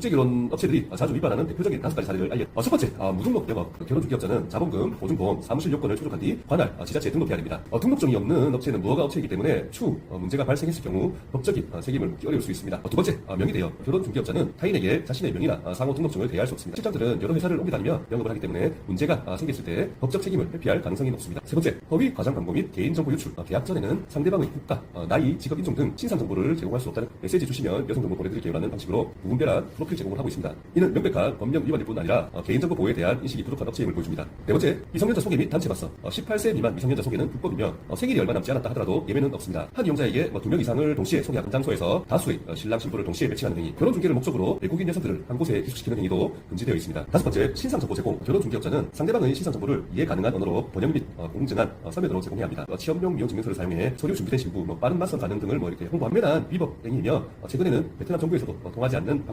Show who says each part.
Speaker 1: 국제 결혼 업체들이 자주 위반하는 대표적인 다섯 가지 사례를 알려. 어, 첫 번째, 아, 무등록 영업. 결혼 중개업자는 자본금, 보증보험, 사무실 요건을 출력한 뒤 관할 어, 지자체에 등록해야 됩니다. 어, 등록증이 없는 업체는 무허가 업체이기 때문에 추후 어, 문제가 발생했을 경우 법적인 어, 책임을 묻기 어려울 수 있습니다. 어, 두 번째, 어, 명의 대여. 결혼 중개업자는 타인에게 자신의 명의나 어, 상호 등록증을 대여할 수 없습니다. 실장들은 여러 회사를 옮겨 다니며 영업을 하기 때문에 문제가 어, 생겼을 때 법적 책임을 회피할 가능성이 높습니다. 세 번째, 허위 과장 광고 및 개인정보 유출. 어, 계약 전에는 상대방의 국가, 어, 나이, 직업 인종 등 신상 정보를 제공할 수 없다는 메시지 주시면 여성 정보 보내드릴게요라는 방식으로 무분별한 프로필 제공을 하고 있습니다. 이는 명백한 법령 위반일 뿐 아니라 어, 개인정보 보호에 대한 인식이 부족한 업체임을 보여줍니다. 네 번째, 미성년자 소개 및 단체 맞서. 어, 18세 미만 미성년자 소개는 불법이며 어, 생일이 얼마 남지 않았다 하더라도 예외는 없습니다. 한 이용자에게 뭐두명 이상을 동시에 소개한 장소에서 다수의 어, 신랑 신부를 동시에 매칭하는 행위, 결혼 중개를 목적으로 외국인 여성들을 한 곳에 기숙시키는 행위도 금지되어 있습니다. 다섯 번째, 신상 정보 제공. 결혼 중개업자는 상대방의 신상 정보를 이해 가능한 언어로 번역 및 어, 공증한 어, 서면으로 제공해야 합니다. 어, 취업용 미용 증명서를 사용해 서류 준비된 신부, 뭐 빠른 맞선 가능 등을 뭐 이렇게 홍보합니다. 위법 행위이며 어, 최근에는 베트남 정부에서도 어, 통하지 않는